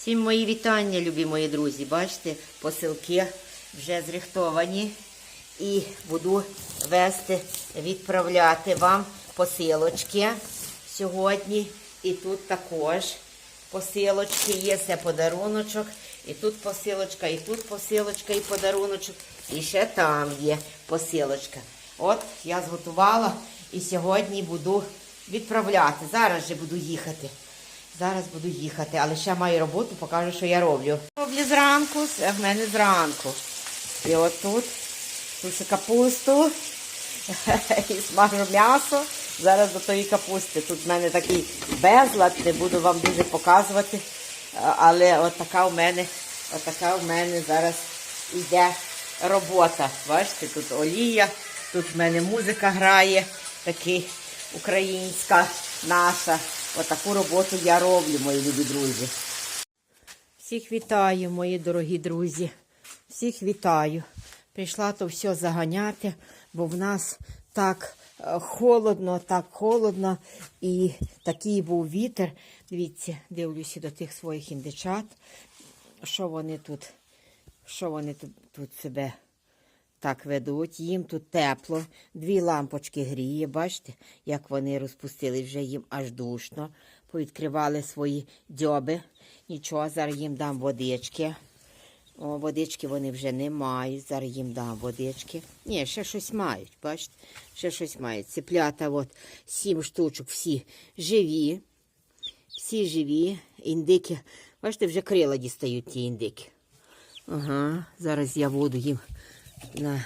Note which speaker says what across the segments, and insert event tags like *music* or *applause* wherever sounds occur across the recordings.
Speaker 1: Всім мої вітання, любі мої друзі. Бачите, посилки вже зрихтовані. І буду вести, відправляти вам посилочки сьогодні. І тут також посилочки є, це подаруночок. І тут посилочка, і тут посилочка, і подаруночок. І ще там є посилочка. От я зготувала і сьогодні буду відправляти. Зараз же буду їхати. Зараз буду їхати, але ще маю роботу, покажу, що я роблю. Роблю зранку, в мене зранку. І от тут, тут капусту, *laughs* і смажу м'ясо. Зараз до тої капусти. Тут в мене такий безлад, не буду вам дуже показувати. Але от така у мене, от така у мене зараз йде робота. Бачите, тут олія, тут в мене музика грає, такий українська наша. Отаку роботу я роблю, мої любі друзі. Всіх вітаю, мої дорогі друзі. Всіх вітаю. Прийшла то все заганяти, бо в нас так е, холодно, так холодно і такий був вітер. Дивіться, дивлюся до тих своїх індичат, що вони тут, що вони тут, тут себе так ведуть. Їм тут тепло, дві лампочки гріє. Бачите, як вони розпустили вже їм аж душно. Повідкривали свої дзьоби. Нічого, зараз їм дам водички. О, водички вони вже не мають. Зараз їм дам водички. Ні, ще щось мають, бачите? Ще щось мають. Цеплята, от сім штучок, всі живі. Всі живі. Індики. Бачите, вже крила дістають ті індики. Ага, зараз я воду їм на,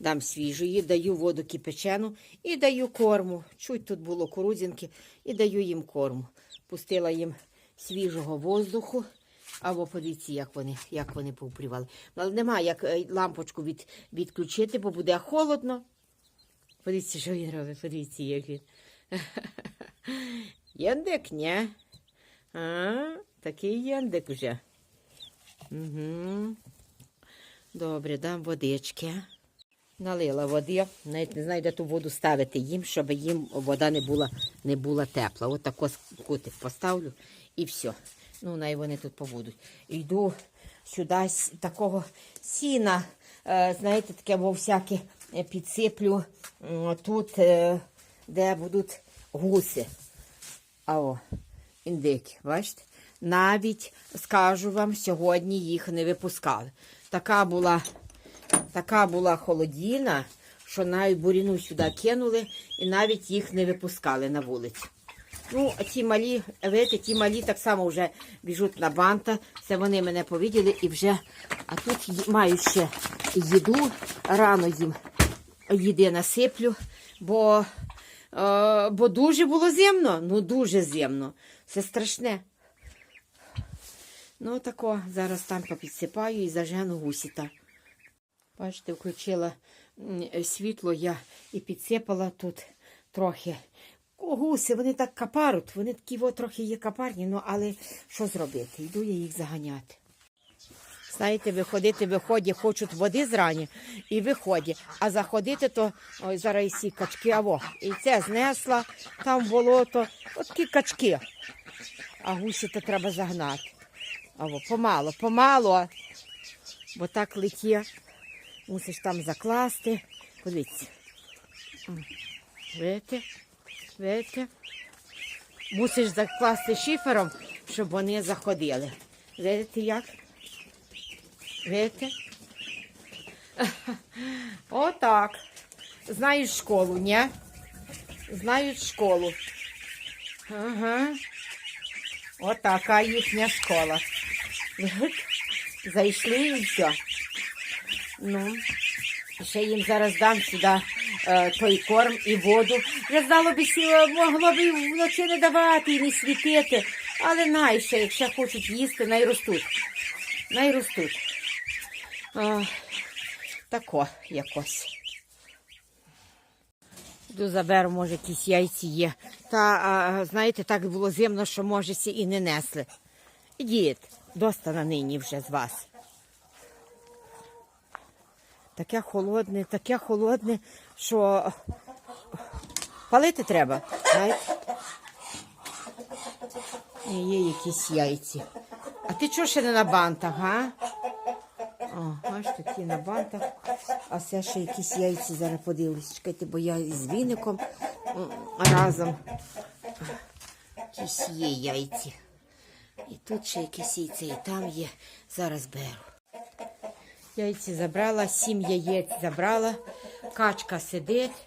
Speaker 1: дам свіжої, даю воду кипячену і даю корму. Чуть тут було кукурудзянки і даю їм корму. Пустила їм свіжого воздуху. Або подивіться, як вони, як вони повпрівали. Але нема як е, лампочку від, відключити, бо буде холодно. Подивіться, що він робить, подивіться, як він. *laughs* Єндик, ні? А, такий єндик вже. Угу. Добре, дам водички. Налила води, навіть не знаю, де ту воду ставити їм, щоб їм вода не була, не була тепла. От тако кутик поставлю і все. Ну, най вони тут побудуть. Йду сюди такого сіна, е, знаєте, таке во всяке е, підсиплю тут, е, де будуть гуси. А о, індики, бачите? Навіть скажу вам, сьогодні їх не випускали. Така була, така була холодіна, що навіть буріну сюди кинули і навіть їх не випускали на вулицю. Ну, а ті малі, видите, ті малі так само вже біжуть на банта. Це вони мене повіділи і вже. А тут маю ще їду. Рано їм їди насиплю, бо, е, бо дуже було зимно. Ну, дуже зимно. Це страшне. Ну, тако, зараз там попідсипаю і зажену гусіта. Бачите, включила світло я і підсипала тут трохи. Гуси, вони так капаруть, вони такі от трохи є капарні, ну але що зробити? Йду я їх заганяти. Знаєте, виходити, виходять, хочуть води зрані і виходять. А заходити, то ой, зараз і ці качки, аво. І це знесла, там болото, от такі качки. А гусі то треба загнати. Або помало, помало. Бо так летє. Мусиш там закласти. Подивіться. Видите? Видите? Мусиш закласти шифером, щоб вони заходили. Видите як? Видите? *laughs* Отак. Знають школу, ні? Знають школу. Ага. Отака їхня школа. Зайшли і все. Ну, ще їм зараз дам сюди е, той корм і воду. Я здало б сі- могло б вночі не давати і не світити. Але най ще, якщо хочуть їсти, най ростуть. Най ростуть. Тако якось. Йду заберу, може, якісь яйці є. Та, а, знаєте, так було зимно, що, може, сі і не несли. Ідіть, доста на нині вже з вас. Таке холодне, таке холодне, що палити треба. Знаєте? Є якісь яйці. А ти чого ще не на бантах, га? О, бачите, ті на бантах. А це ще якісь яйці зараз подивлюсь. Чекайте, бо я із віником разом. Якісь є яйці. І тут ще якісь яйця, і там є. Зараз беру. Яйці забрала, сім яєць забрала. Качка сидить.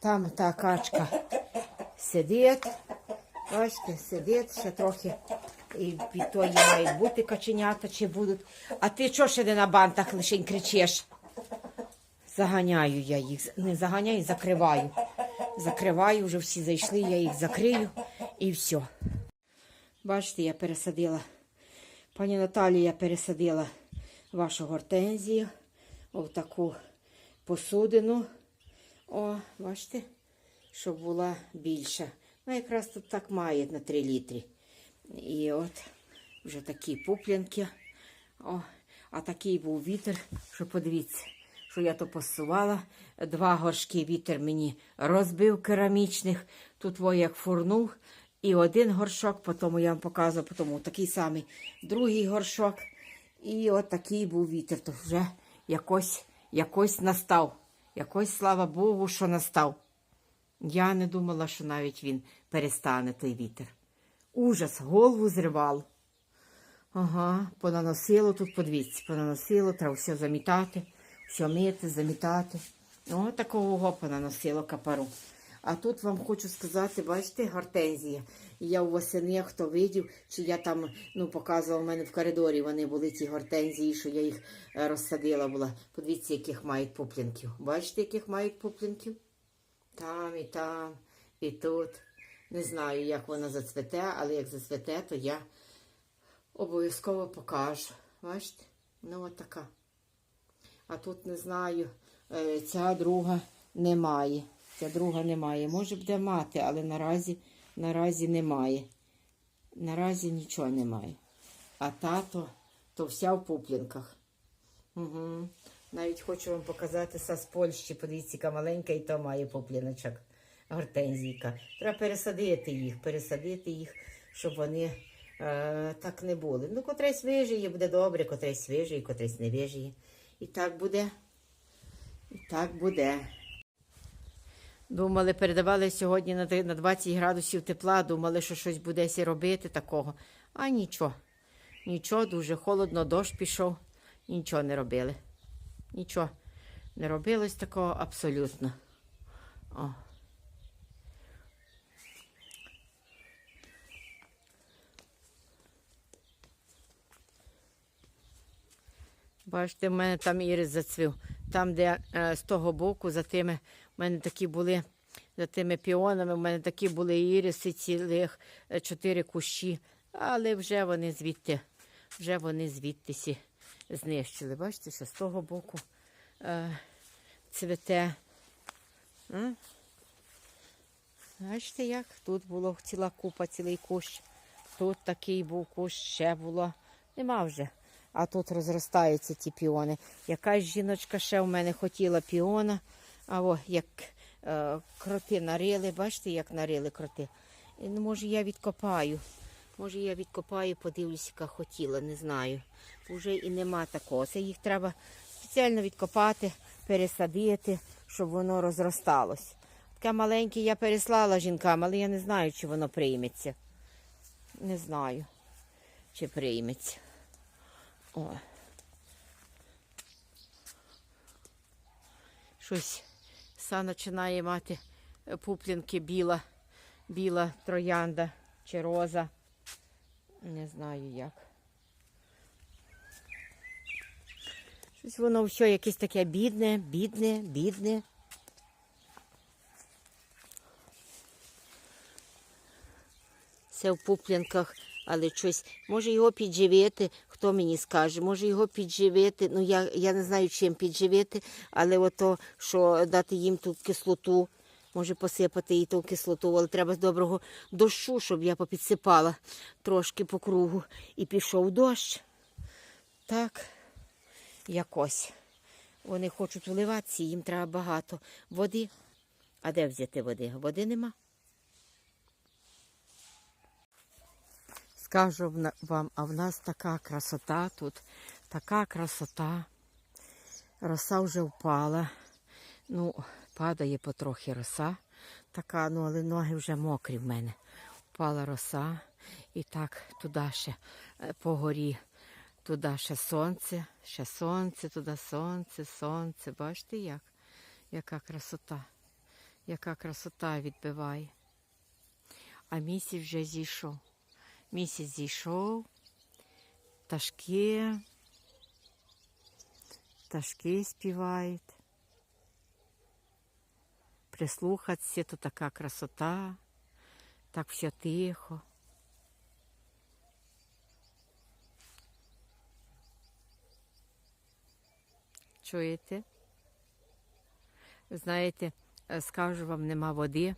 Speaker 1: Там та качка сидить. Бачите, сидить ще трохи. І від тої мають бути каченята чи будуть. А ти чого ще не на бантах лишень кричиш? Заганяю я їх. Не заганяю, закриваю. Закриваю, вже всі зайшли, я їх закрию і все. Бачите, я пересадила. Пані Наталі, я пересадила вашу гортензію в таку посудину. О, бачите, щоб була більша. Ну, якраз тут так має на 3 літри. І от вже такі пуплянки. О, а такий був вітер, що подивіться, що я то посувала. Два горшки вітер мені розбив керамічних. Тут во як фурнув. І один горшок, потім я вам показувала, потім такий самий другий горшок. І от такий був вітер. То вже якось, якось настав. Якось, слава Богу, що настав. Я не думала, що навіть він перестане той вітер. Ужас, голову зривало. Ага, понаносило тут, подивіться, понаносило, треба все замітати, все мити, замітати. О, такого понаносило капару. А тут вам хочу сказати, бачите, гортензія. Я у восени, хто видів, чи я там ну, показувала в мене в коридорі, вони були ті гортензії, що я їх е, розсадила була. Подивіться, яких мають пуплінків. Бачите, яких мають пуплінків? Там і там, і тут. Не знаю, як вона зацвете, але як зацвете, то я обов'язково покажу. Бачите? Ну, от така. А тут не знаю, е, ця друга немає. Ця друга немає. Може буде мати, але наразі, наразі немає. Наразі нічого немає. А тато, то вся в пуплінках. Угу. Навіть хочу вам показати са з Польщі. Подивіться, яка маленька і то має попліночок. Гортензійка. Треба пересадити їх, пересадити їх, щоб вони е, так не були. Ну, котрийсь вижиє, буде добре, котрийсь вижиє, котрийсь не вижиє. І так буде. І так буде. Думали, передавали сьогодні на 20 градусів тепла, думали, що щось буде робити такого. А нічого. Нічого, дуже холодно, дощ пішов, нічого не робили. Нічого не робилось такого абсолютно. О. Бачите, в мене там ірис зацвів. Там, де е, з того боку, за тими, в мене такі були, за тими піонами, в мене такі були іриси, цілих е, чотири кущі, але вже вони звідти, вже вони звідтисі знищили. Бачите, що з того боку е, цвете. Бачите, як? Тут було ціла купа, цілий кущ. Тут такий був кущ, ще було. Нема вже. А тут розростаються ті піони. Якась жіночка ще в мене хотіла піона. А о, як е, кроти нарили, бачите, як нарили кроти. Ну, може, я відкопаю. Може, я відкопаю, подивлюся, яка хотіла, не знаю. Уже і нема такого. Це їх треба спеціально відкопати, пересадити, щоб воно розросталось. Таке маленьке я переслала жінкам, але я не знаю, чи воно прийметься. Не знаю, чи прийметься. О. Щось са починає мати е, пуплінки біла, біла троянда чи роза. Не знаю як. Щось воно все якесь таке бідне, бідне, бідне. Це в пуплянках, але щось. Може його підживити, хто мені скаже, може його підживити. Ну я, я не знаю, чим підживити, але ото, що дати їм ту кислоту, може посипати їй ту кислоту, але треба з доброго дощу, щоб я попідсипала трошки по кругу. І пішов дощ. Так, якось. Вони хочуть вливатися, їм треба багато води. А де взяти води? Води нема. Скажу вам, а в нас така красота тут, така красота. Роса вже впала. Ну, падає потрохи роса. Така, ну, але ноги вже мокрі в мене. Впала роса. І так туди ще е, по горі, туди ще сонце, ще сонце, туди сонце, сонце. Бачите як? Яка красота, яка красота відбиває. А місяць вже зійшов. Місяць зійшов, пташки, пташки співають. Прислухатися, то така красота, так все тихо. Чуєте? Знаєте, скажу вам, нема води,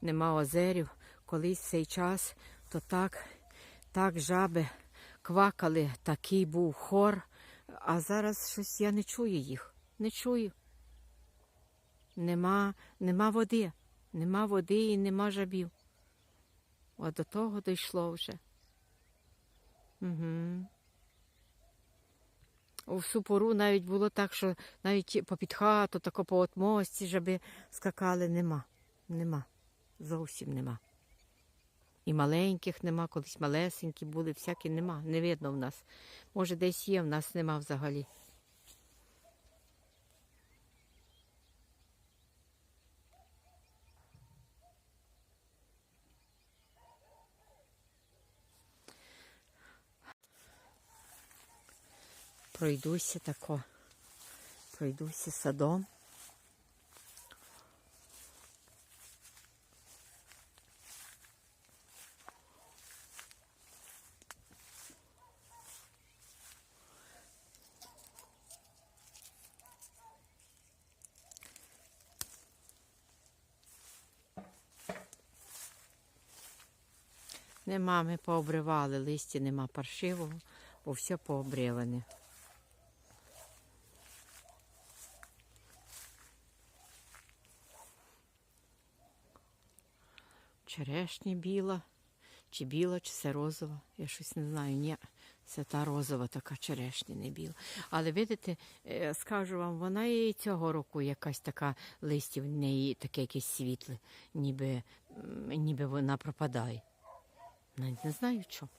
Speaker 1: нема озерів. Колись цей час, то так, так жаби квакали, такий був хор, а зараз щось я не чую їх. Не чую. Нема, нема води, нема води і нема жабів. От до того дійшло вже. Угу. У всю пору навіть було так, що навіть попід хату, тако по отмості жаби скакали, нема. Нема. Зовсім нема. І маленьких нема, колись малесенькі були, всякі нема. Не видно в нас. Може, десь є, в нас нема взагалі. Пройдуся тако. Пройдуся садом. Нема, ми пообривали, листя нема паршивого, бо все пообриване. Черешня біла, чи біла, чи це розова. Я щось не знаю. Ні, це та розова така черешня, не біла. Але видите, е, скажу вам, вона і цього року якась така листя в неї таке якесь світле, ніби, ніби вона пропадає. Навіть не знаю чому.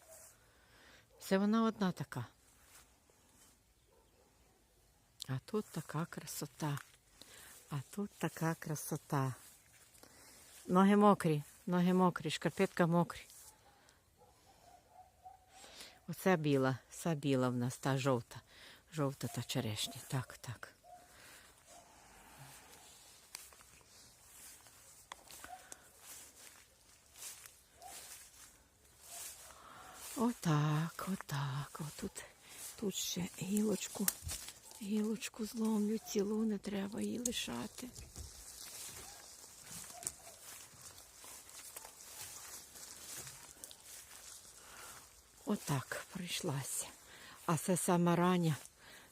Speaker 1: Це вона одна така. А тут така красота. А тут така красота. Ноги мокрі, ноги мокрі, шкарпетка мокрі. Оце біла, ця біла в нас, та жовта. Жовта та черешня. Так, так. Отак, отак. Отут тут ще гілочку. Гілочку зломлю цілу, не треба її лишати. Отак прийшлася. А це сама рання,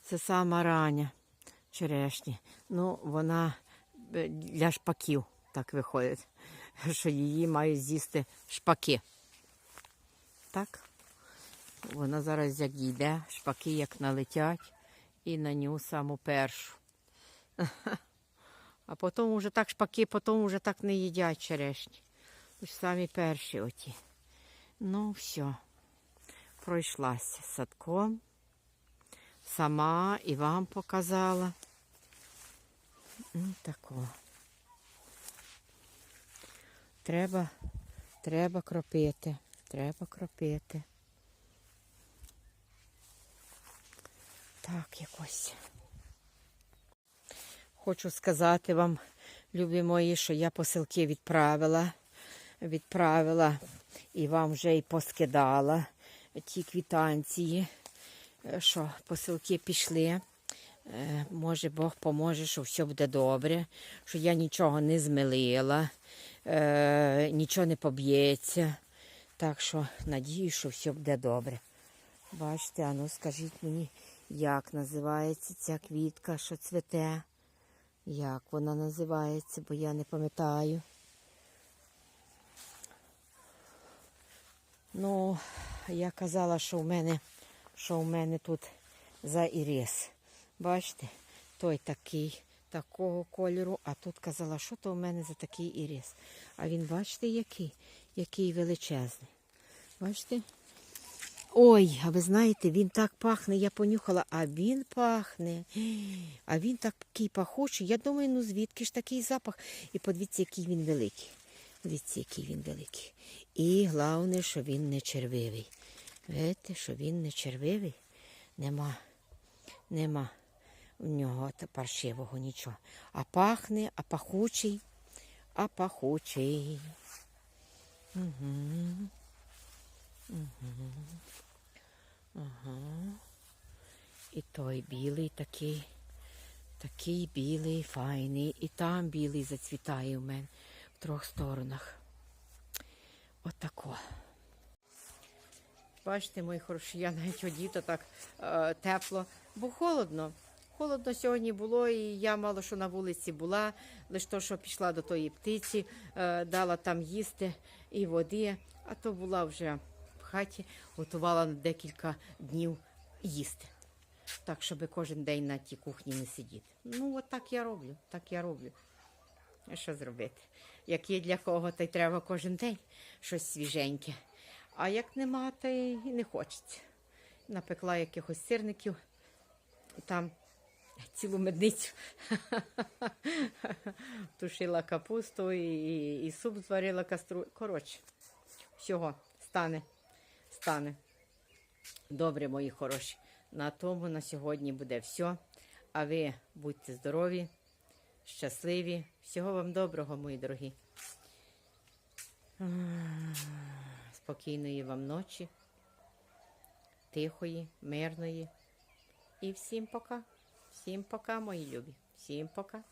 Speaker 1: це сама рання черешні. Ну, вона е, для шпаків так виходить, *laughs* що її мають з'їсти шпаки. Так? Вона зараз як йде, шпаки як налетять і на нього саму першу. *laughs* А потім вже так шпаки, потім вже так не їдять черешні. Ось самі перші оті. Ну, все. Пройшлася садком. Сама і вам показала. Ну, тако. Треба, треба кропити. Треба кропити. Так, якось. Хочу сказати вам, любі мої, що я посилки відправила. Відправила і вам вже і поскидала ті квітанції, е, що посилки пішли. Е, Може, Бог поможе, що все буде добре, що я нічого не змилила, е, нічого не поб'ється. Так що надію, що все буде добре. Бачите, а ну скажіть мені, як називається ця квітка, що цвіте? Як вона називається, бо я не пам'ятаю. Ну, я казала, що в мене, що в мене тут за ірис. Бачите, той такий, такого кольору, а тут казала, що то в мене за такий ірис. А він, бачите, який, який величезний. Бачите? Ой, а ви знаєте, він так пахне, я понюхала, а він пахне. А він такий пахучий. Я думаю, ну звідки ж такий запах? І подивіться, який він великий. Дивіться, який він великий. І головне, що він не червивий. Видите, що він не червивий. Нема, нема в нього паршивого нічого. А пахне, а пахучий, а пахучий. Угу. Ага. І той білий такий, такий білий, файний. І там білий зацвітає в мене в трьох сторонах. Отако. Бачите, мої хороші, я навіть одіта так е, тепло, бо холодно. Холодно сьогодні було, і я мало що на вулиці була, лише то, що пішла до тої птиці, е, дала там їсти і води, а то була вже хаті, готувала на декілька днів їсти. Так, щоб кожен день на тій кухні не сидіти. Ну, от так я роблю, так я роблю. Що зробити? Як є для кого, то й треба кожен день щось свіженьке. А як нема, то й не хочеться. Напекла якихось сирників, там цілу медницю. *laughs* Тушила капусту і, і суп зварила кастру. Коротше, всього стане, стане. Добре, мої хороші. На тому на сьогодні буде все. А ви будьте здорові, щасливі. Всього вам доброго, мої дорогі. Спокійної вам ночі, тихої, мирної. І всім пока. Всім пока, мої любі. Всім пока.